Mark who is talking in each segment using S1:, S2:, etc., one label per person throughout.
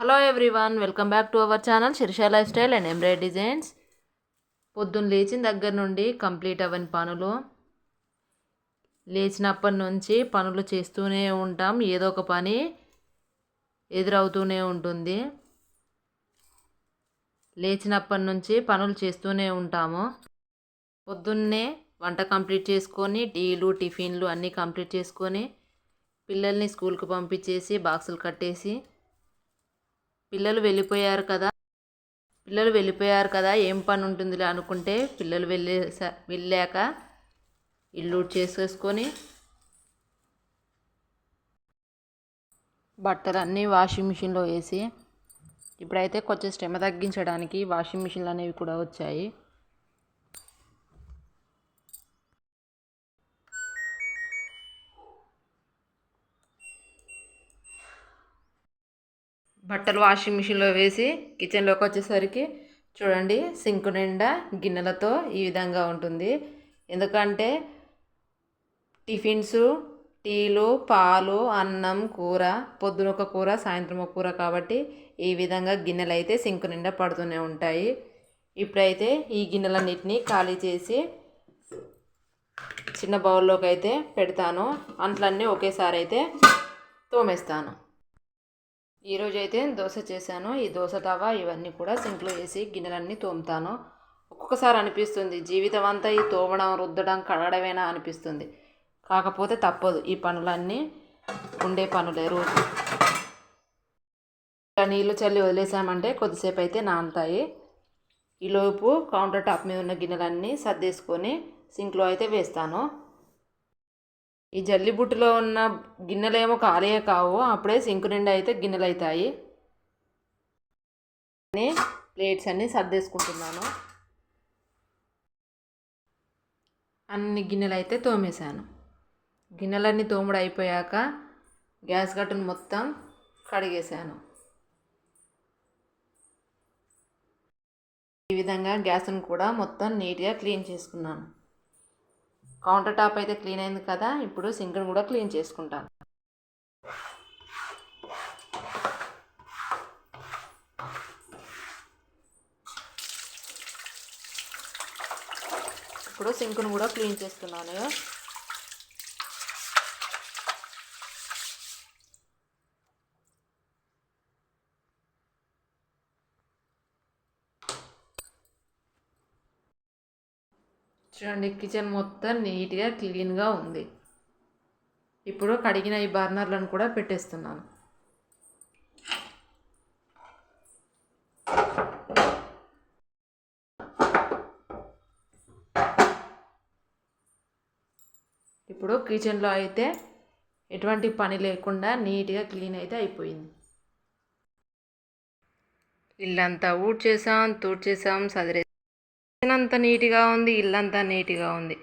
S1: Hello everyone welcome back to our channel Shirsha life style and embroidery designs పొద్దున్న లేచిన దగ్గర నుండి complete అవ్వని పనులు. లేచినప్పటి నుంచి పనులు చేస్తూనే ఉంటాం. ఏదో ఒక పని ఎదురవుతూనే ఉంటుంది. లేచినప్పటి నుంచి పనులు చేస్తూనే ఉంటాము. పొద్దున్నే వంట కంప్లీట్ చేసుకొని టీలు టిఫిన్లు అన్నీ కంప్లీట్ చేసుకొని పిల్లల్ని స్కూల్కి పంపించేసి బాక్సులు కట్టేసి పిల్లలు వెళ్ళిపోయారు కదా. పిల్లలు వెళ్ళిపోయారు కదా ఏం పని ఉంటుందిలే అనుకుంటే పిల్లలు వెళ్ళే వెళ్ళాక ఇల్లు చేసేసుకొని బట్టలన్నీ వాషింగ్ మిషన్లో వేసి ఇప్పుడైతే కొంచెం శ్రమ తగ్గించడానికి వాషింగ్ మిషన్లు అనేవి కూడా వచ్చాయి. బట్టలు వాషింగ్ మిషన్లో వేసి కిచెన్లోకి వచ్చేసరికి చూడండి సింక్ నిండా గిన్నెలతో ఈ విధంగా ఉంటుంది. ఎందుకంటే టిఫిన్స్ టీలు పాలు అన్నం కూర పొద్దున ఒక కూర సాయంత్రం ఒక కూర కాబట్టి ఈ విధంగా గిన్నెలు అయితే సింక్ నిండా పడుతూనే ఉంటాయి. ఇప్పుడైతే ఈ గిన్నెలన్నిటినీ ఖాళీ చేసి చిన్న బౌల్లోకి అయితే పెడతాను. అంట్లన్నీ ఒకేసారి అయితే తోమేస్తాను. ఈరోజు అయితే దోశ చేశాను. ఈ దోశ తవా ఇవన్నీ కూడా సింక్లో వేసి గిన్నెలన్నీ తోముతాను. ఒక్కొక్కసారి అనిపిస్తుంది జీవితం అంతా ఈ తోమడం రుద్దడం కడగడమేనా అనిపిస్తుంది. కాకపోతే తప్పదు ఈ పనులన్నీ ఉండే పనులే రోజు. నీళ్ళు చల్లి వదిలేసామంటే కొద్దిసేపు అయితే నానుతాయి. ఈలోపు కౌంటర్ టాప్ మీద ఉన్న గిన్నెలన్నీ సర్దేసుకొని సింక్లో అయితే వేస్తాను. ఈ జల్లిబుట్టులో ఉన్న గిన్నెలేమో కాలే కావు. అప్పుడే సింకు నిండా అయితే గిన్నెలు అవుతాయి ప్లేట్స్ అన్నీ సర్దేసుకుంటున్నాను. అన్ని గిన్నెలు అయితే తోమేశాను. గిన్నెలన్నీ తోముడు అయిపోయాక గ్యాస్ గట్టును మొత్తం కడిగేశాను. ఈ విధంగా గ్యాస్ను కూడా మొత్తం నీట్గా క్లీన్ చేసుకున్నాను. కౌంటర్ టాప్ అయితే క్లీన్ అయింది కదా ఇప్పుడు సింక్ని కూడా క్లీన్ చేసుకుంటాను. ఇప్పుడు సింక్ను కూడా క్లీన్ చేస్తున్నాను. చూడండి కిచెన్ మొత్తం నీట్గా క్లీన్గా ఉంది. ఇప్పుడు కడిగిన ఈ బర్నర్లను కూడా పెట్టేస్తున్నాను. ఇప్పుడు కిచెన్లో అయితే ఎటువంటి పని లేకుండా నీట్గా క్లీన్ అయితే అయిపోయింది. ఇల్లంతా ఊడ్ చేసాం తూడ్ కిచెన్ అంత నీట్గా ఉంది ఇల్లంతా నీట్గా ఉంది.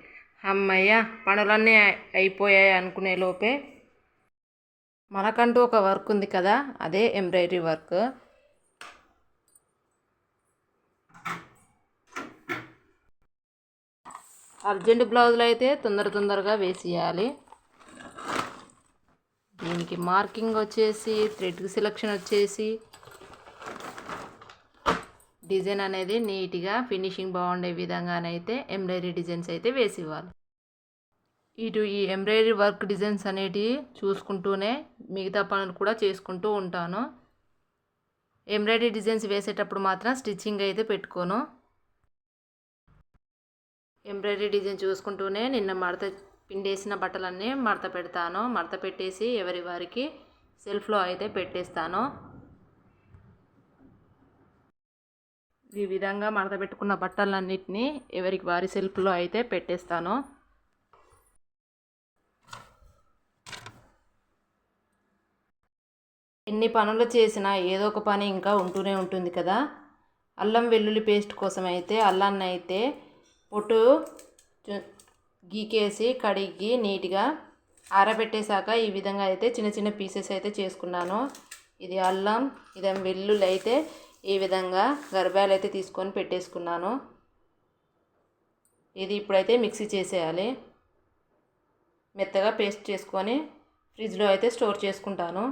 S1: అమ్మయ్య పనులన్నీ అయిపోయాయి అనుకునే లోపే మనకంటూ ఒక వర్క్ ఉంది కదా అదే ఎంబ్రాయిడరీ వర్క్. అర్జెంట్ బ్లౌజులు అయితే తొందర తొందరగా వేసేయాలి. దీనికి మార్కింగ్ వచ్చేసి థ్రెడ్ సెలక్షన్ వచ్చేసి డిజైన్ అనేది నీట్గా ఫినిషింగ్ బాగుండే విధంగానైతే ఎంబ్రాయిడరీ డిజైన్స్ అయితే వేసి ఇవ్వాలి ఇటు ఈ ఎంబ్రాయిడరీ వర్క్ డిజైన్స్ అనేటివి చూసుకుంటూనే మిగతా పనులు కూడా చేసుకుంటూ ఉంటాను. ఎంబ్రాయిడరీ డిజైన్స్ వేసేటప్పుడు మాత్రం స్టిచ్చింగ్ అయితే పెట్టుకోను. ఎంబ్రాయిడరీ డిజైన్ చూసుకుంటూనే నిన్న మడత పిండేసిన బట్టలన్నీ మడత పెడతాను. మడత పెట్టేసి ఎవరి వారికి సెల్ఫ్లో అయితే పెట్టేస్తాను. ఈ విధంగా మడత పెట్టుకున్న బట్టలన్నిటినీ ఎవరికి వారి సెల్ఫ్లో అయితే పెట్టేస్తాను. ఎన్ని పనులు చేసినా ఏదో ఒక పని ఇంకా ఉంటూనే ఉంటుంది కదా. అల్లం వెల్లుల్లి పేస్ట్ కోసం అయితే అల్లాన్ని అయితే పొట్టు గీకేసి కడిగి నీట్గా ఆరబెట్టేశాక ఈ విధంగా అయితే చిన్న చిన్న పీసెస్ అయితే చేసుకున్నాను. ఇది అల్లం ఇది వెల్లుల్లి అయితే ఈ విధంగా గర్భాలు అయితే తీసుకొని పెట్టేసుకున్నాను. ఇది ఇప్పుడైతే మిక్సీ చేసేయాలి. మెత్తగా పేస్ట్ చేసుకొని ఫ్రిడ్జ్లో అయితే స్టోర్ చేసుకుంటాను.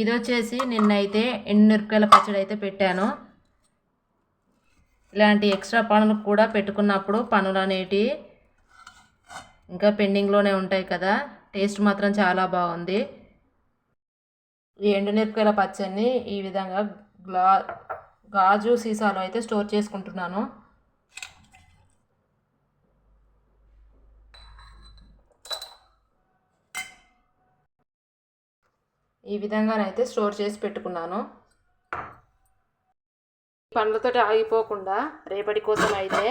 S1: ఇది వచ్చేసి నిన్నైతే ఎండుమిరపకాయల పచ్చడి అయితే పెట్టాను. ఇలాంటి ఎక్స్ట్రా పనులు కూడా పెట్టుకున్నప్పుడు పనులు అనేటివి ఇంకా పెండింగ్లోనే ఉంటాయి కదా. టేస్ట్ మాత్రం చాలా బాగుంది. ఈ ఎండుమిరపకాయల పచ్చడిని ఈ విధంగా గ్లా గాజు సీసాలో అయితే స్టోర్ చేసుకుంటున్నాను. ఈ విధంగానైతే స్టోర్ చేసి పెట్టుకున్నాను. పండ్లతోటి ఆగిపోకుండా రేపటి కోసం అయితే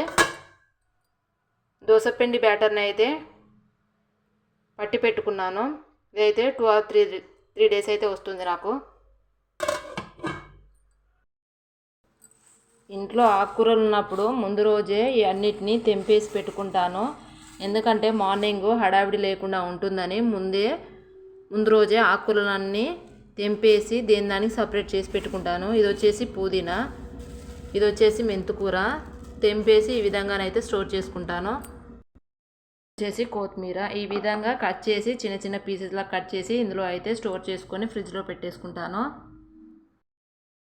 S1: దోసపిండి బ్యాటర్ని అయితే పట్టి పెట్టుకున్నాను. ఇదైతే two or three three days అయితే వస్తుంది నాకు. ఇంట్లో ఆకుకూరలు ఉన్నప్పుడు ముందు రోజే ఈ అన్నిటినీ తెంపేసి పెట్టుకుంటాను. ఎందుకంటే మార్నింగ్ హడావిడి లేకుండా ఉంటుందని ముందే ముందు రోజే ఆకుకూరలన్నీ తెంపేసి దేని దానికి సపరేట్ చేసి పెట్టుకుంటాను. ఇది వచ్చేసి పుదీనా ఇది వచ్చేసి మెంతుకూర తెంపేసి ఈ విధంగానైతే స్టోర్ చేసుకుంటాను. వచ్చేసి కొత్తిమీర ఈ విధంగా కట్ చేసి చిన్న చిన్న పీసెస్లా కట్ చేసి ఇందులో అయితే స్టోర్ చేసుకొని ఫ్రిడ్జ్లో పెట్టేసుకుంటాను.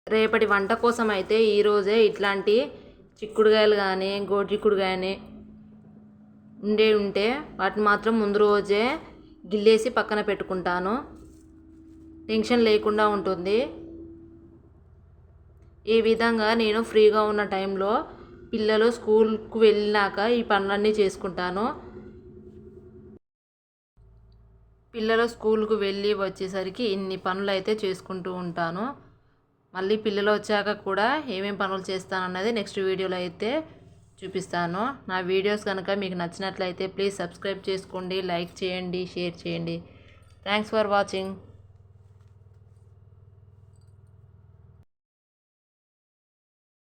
S1: రేపటి వంట కోసం అయితే ఈరోజే ఇట్లాంటి చిక్కుడుగాయలు కానీ గోడ్చిక్కుడుగాయని ఉండే ఉంటే వాటిని మాత్రం ముందు రోజే గిల్లేసి పక్కన పెట్టుకుంటాను. టెన్షన్ లేకుండా ఉంటుంది. ఈ విధంగా నేను ఫ్రీగా ఉన్న టైంలో పిల్లలు స్కూల్కు వెళ్ళినాక ఈ పనులన్నీ చేసుకుంటాను. పిల్లలు స్కూల్కు వెళ్ళి వచ్చేసరికి ఇన్ని పనులు అయితే చేసుకుంటూ ఉంటాను. మళ్ళీ పిల్లలు వచ్చాక కూడా ఏమేమి పనులు చేస్తానన్నది నెక్స్ట్ వీడియోలో అయితే చూపిస్తాను. నా వీడియోస్ కనుక మీకు నచ్చినట్లయితే ప్లీజ్ సబ్స్క్రైబ్ చేసుకోండి లైక్ చేయండి షేర్ చేయండి. Thanks for watching.